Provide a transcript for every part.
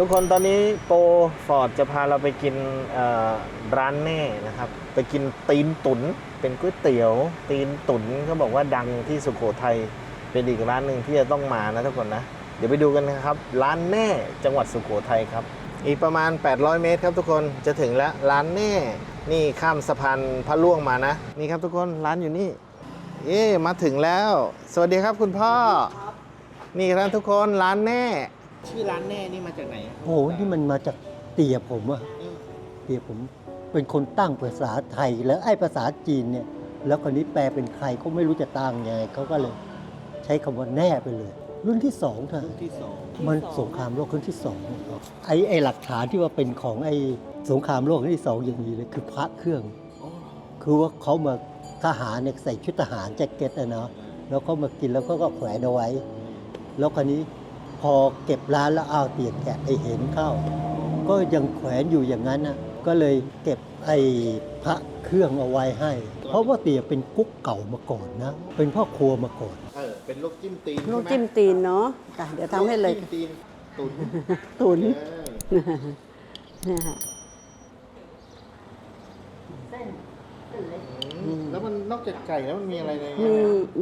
ทุกคนตอนนี้โปรฟอร์ดจะพาเราไปกินร้านแน่นะครับ ไปกินตีนตุนเป็นก๋วยเตี๋ยว ตีนตุนเขาบอกว่าดังที่สุโขทัยเป็นอีกร้านหนึ่งที่จะต้องมานะทุกคนนะ เดี๋ยวไปดูกันนะครับ ร้านแน่จังหวัดสุโขทัยครับ อีกประมาณ 800 เมตรครับทุกคนจะถึงแล้วร้านแน่นี่ข้ามสะพานพระล่วงมานะ นี่ครับทุกคนร้านอยู่นี่ เอ๊มาถึงแล้ว สวัสดีครับคุณพ่อ นี่ครับทุกคนร้านแน่ ชื่อร้านแน่นี่มาจากไหนโอ้โหนี่มันมาจากเตี่ยผมอะเตี่ยผมเป็นคนตั้งภาษาไทยแล้วไอ้ภาษาจีนเนี่ย แล้วคนนี้แปลเป็นใครก็ไม่รู้จะตั้งยังไงเขาก็เลยใช้คำว่าแน่ไปเลย รุ่นที่สองเถอะที่สองมันสงครามโลกครั้งที่สองไอ้ไอ้หลักฐานที่ว่าเป็นของไอ้สงครามโลกครั้งที่สองอย่างนี้เลยคือพระเครื่องคือว่าเขามาทหารเนี่ยใส่ชุดทหารแจ็คเก็ตอะเนาะแล้วเขามากินแล้วก็ก็แขวนเอาไว้ แล้วคราวนี้ พอเก็บร้านแล้วอ้าวเตียแกะไปเห็นเข้า ก็ยังแขวนอยู่อย่างนั้นนะก็เลยเก็บไอ้พระเครื่องเอาไว้ให้ เพราะว่าเตียเป็นกุ๊กเก่ามาก่อนนะ เป็นพ่อครัวมาก่อน เออ เป็นลูกจิ้มตีนลูกจิ้มตีนเนาะจ้ะเดี๋ยวทำให้เลยกจิ้มตีนตุ๋นตุ๋นเออเนี่ยฮะ อืม แล้วมันนอกจากไก่แล้วมันมีอะไรในมี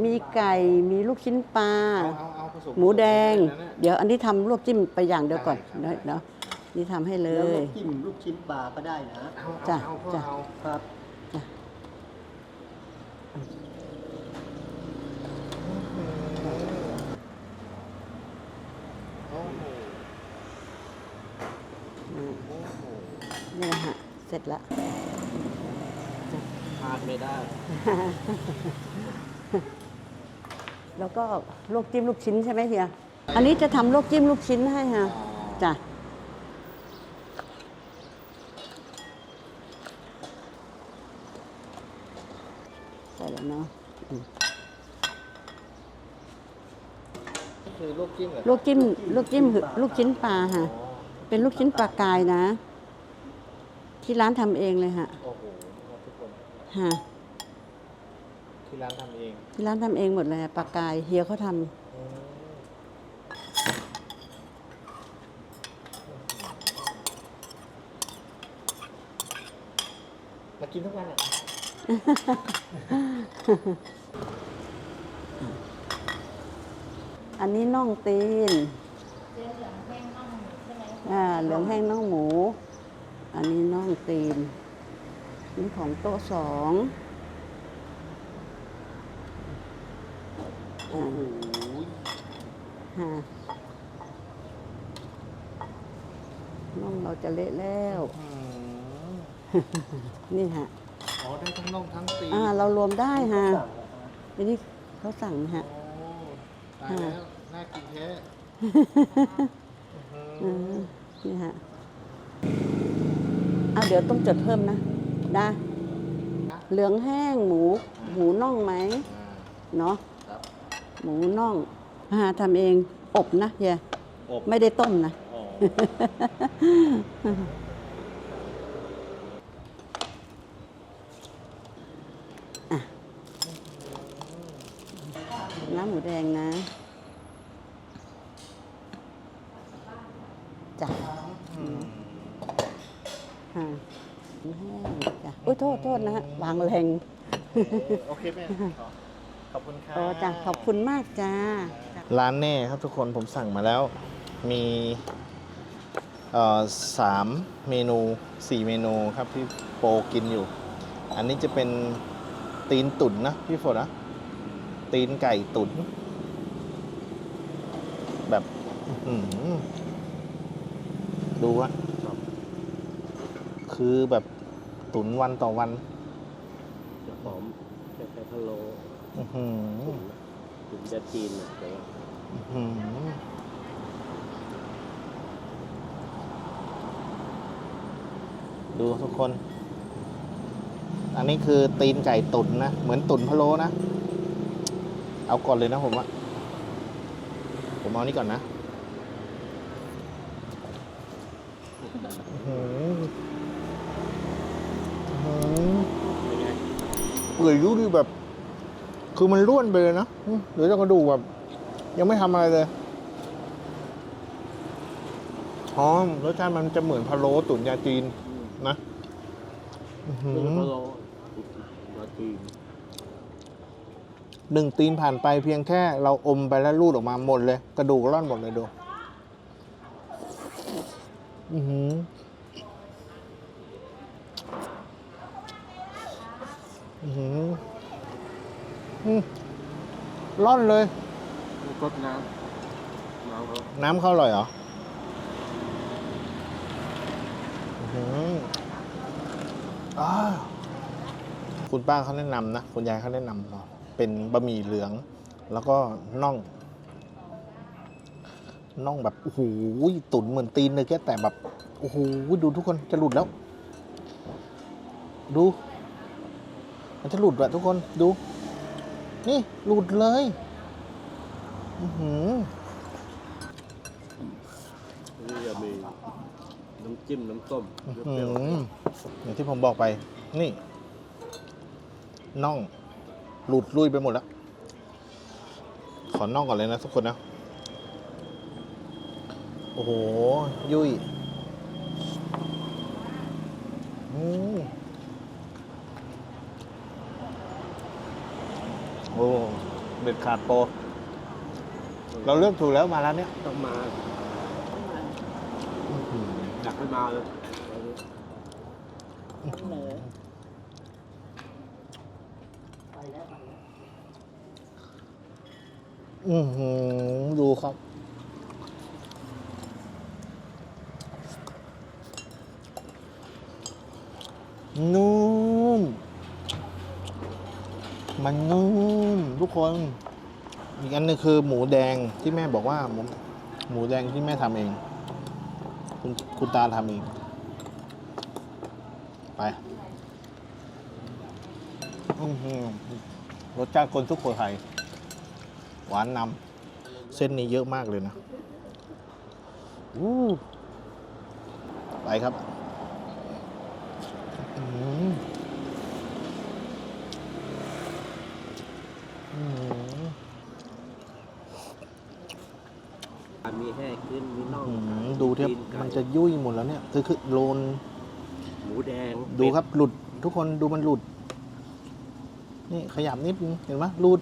มีไก่มีลูกชิ้นปลา เอาเอาเอาผสมหมูแดง ผสมกันนะเดี๋ยวอันนี้ทำลวกจิ้มไปอย่างเดียวก่อนได้ครับ เนาะนี่ทำให้เลแล้วยก็จิ้มลูกชิ้นปลาก็ได้นะเอาจ้ะเอาเอาพ่อจ้ะ เอาครับ โอ้โหอืมโอ้โหนี่แหละฮะเสร็จแล้วพลา ดไม่ได้ แล้วก็ลวกจิ้มลูกชิ้นใช่ไหมเฮีย อันนี้จะทำลวกจิ้มลูกชิ้นให้ฮะจ้ะใส่แล้วเนาะอืมก็คือลูกจิ้มเหรอลวกจิ้มลวกจิ้มลูกชิ้นปลาฮะอ๋อเป็นลูกชิ้นปลากายนะ ที่ร้านทำเองเลยฮะ โอ้โหครับทุกคน ฮะที่ร้านทำเองที่ร้านทำเองหมดเลยอะปลากายเฮียเขาทำอืมมากินทุกวันอะอันนี้น่องตีนอ่าเหลืองแห้งน่องหมู อันนี้น่องตีน นี่ของโต๊ะสองอ่าฮะน่องเราจะเละแล้ว อืมนี่ฮะอ๋อได้ทั้งน่องทั้งตีนอ่าเรารวมได้ฮะทีนี้เขาสั่งนะฮะ โอ้ตายแล้วน่ากินแท้อืมนี่ฮะอะเดี๋ยวต้องจดเพิ่มนะ ได้เหลืองแห้งหมู หมูน่องไหมเนาะครับหมูน่องอ่าทำเองอบนะเฮียอบไม่ได้ต้มนะอ๋อน้ำหมูแดงนะจ้ะ อืม ฮะหมูแห้งจ้ะ อุ้ยโทษโทษนะฮะวางแรงโอเคแม่ขอขอบคุณค่ะโอ้จ้ะขอบคุณมากจ้า ร้านแน่ครับทุกคนผมสั่งมาแล้ว มีเอ่อสามเมนูสี่เมนูครับที่โปรกินอยู่ อันนี้จะเป็นตีนตุ๋นนะพี่ฝนนะตีนไก่ตุ๋นแบบอื้อหือดูวะคือแบบ ตุนวันต่อวันจะหอมคล้ายๆพะโลอื้อหือถึงจะจีนนะแต่ว่าอื้อหือดูทุกคน อันนี้คือตีนไก่ตุ๋นนะ เหมือนตุ๋นพะโล้นะ เอาก่อนเลยนะผมอะผมเอานี่ก่อนนะ อื้อหือ เป็นไงเปื่อยยุ่ดิแบบ คือมันร่วนไปเลยนะอื้อเดี๋ยวจะกระดูกแบบ ยังไม่ทำอะไรเลยหอมรสชาติมันจะเหมือนพะโล้ตุ๋นยาจีนนะอื้อหืคืออพะโล้มาจีนหนึ่งตีนผ่านไปเพียงแค่เราอมไปแล้วรูดออกมาหมดเลย กระดูกร่อนหมดเลยดู อือหืออือหืออืม ร่อนเลยกดน้ำน้ำเขาน้ำเขาอร่อยเหรออคุณป้าเขาแนะนำนะ คุณยายเขาแนะนำเนาเป็นบะหมี่เหลือง แล้วก็น่องน่องแบบโอ้โหตุ๋นเหมือนตีนเลยแค่แต่แบบโอ้โหดูทุกคนจะหลุดแล้ว ดู มันจะหลุดว่ะทุกคนดู นี่หลุดเลยอือหือนี่จะมีน้ำจิ้มน้ำส้มอื้อเปรี้ยวหืออย่างที่ผมบอกไป นี่น่อง หลุดลุยไปหมดแล้ว ขอน่องก่อนเลยนะทุกคนนะ โอ้โห ยุ่ยอืมโอ้ เด็ดขาดโปรๆเราเลือกถูกแล้วมาร้านเนี้ยต้องมาอื้อหืออยากให้มาเลยอือหือดูครับ นุ่ม มันนุ่มทุกคน อีกอันนึงคือหมูแดงที่แม่บอกว่าหมูหมูแดงที่แม่ทำเอง คุณคุณตาทำเอง ไปอื้อหือรสชาติคนสุโขทัยหวานนำเส้นนี้เยอะมากเลยนะอู้ไปครับ มอืมมีแห้ขึ้น มีน่องอืมดูที่ตีนไก่มันจะยุ่ยหมดแล้วเนี่ย คือคือโลน หมูแดง ดูครับหลุดทุกคนดูมันหลุด นี่ขยับนิดนึงเห็นไหมหลุด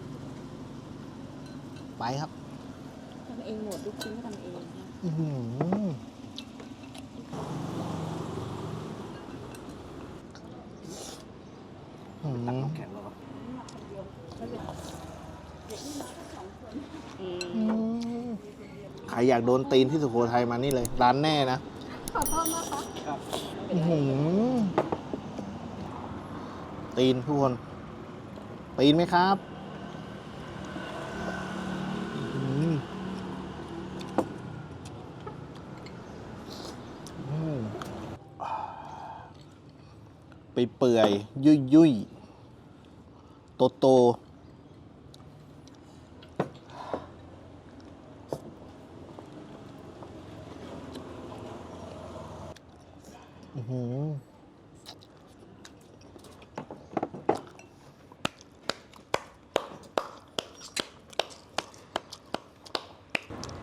ไปครับทำเองหมดทุกชิ้นก็ทำเองนะอื้อหืออืมแข็งแล้ว ใครอยากโดนตีนที่สุโขทัยมานี่เลย ร้านแน่นะ ขอโทษนะคะอื้อหือตีนทุกคน ตีนไหมครับอื้อหืออืมไปเปื่อยๆยุ่ยยุยโตโตๆ อื้อหือ ท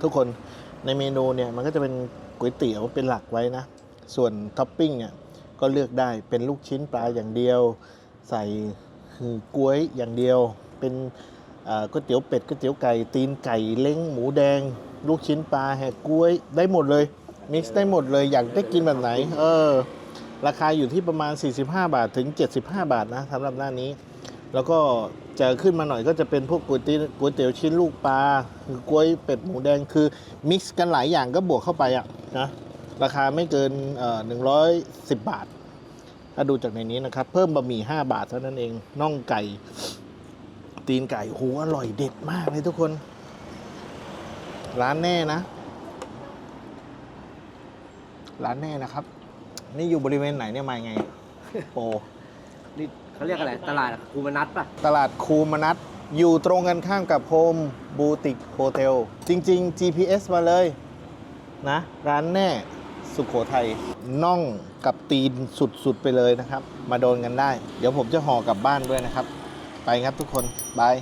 ุกคนในเมนูเนี่ยมันก็จะเป็นก๋วยเตี๋ยวเป็นหลักไว้นะ ส่วนท็อปปิ้งเนี่ยก็เลือกได้เป็นลูกชิ้นปลาอย่างเดียว ใส่คือกล้วยอย่างเดียว เป็นก๋วยเตี๋ยวเป็ดก๋วยเตี๋ยวไก่ตีนไก่เล้งหมูแดง ลูกชิ้นปลาแหกกล้วยได้หมดเลย มิกซ์ได้หมดเลยอยากได้กินแบบไหน เออ ราคาอยู่ที่ประมาณ 45 บาทถึง 75 บาทนะสำหรับหน้านี้ แล้วก็จะขึ้นมาหน่อยก็จะเป็นพวกก๋วยเตี๋ยวก๋วยเตี๋ยวชิ้นลูกปลาคือกล้วยเป็ดหมูแดงคือมิกซ์กันหลายอย่างก็บวกเข้าไปอะนะราคาไม่เกินเอ่อ110 บาทถ้าดูจากในนี้นะครับ เพิ่มบะหมี่ 5 บาทเท่านั้นเองน่องไก่ ตีนไก่โหอร่อยเด็ดมากเลยทุกคน ร้านแน่นะ ร้านแน่นะครับ นี่อยู่บริเวณไหนเนี่ยมาไง โป นี่เขาเรียกอะไร ตลาดคูมานัทป่ะ ตลาดคูมนัทอยู่ตรงกันข้ามกับโฮมบูติกโฮเทลจริง ๆ GPS มาเลยนะ ร้านแน่สุขโขทัยน่องกับตีนสุด ๆ ไปเลยนะครับ มาโดนกันได้ เดี๋ยวผมจะห่อกลับบ้านด้วยนะครับ ไปครับทุกคน บาย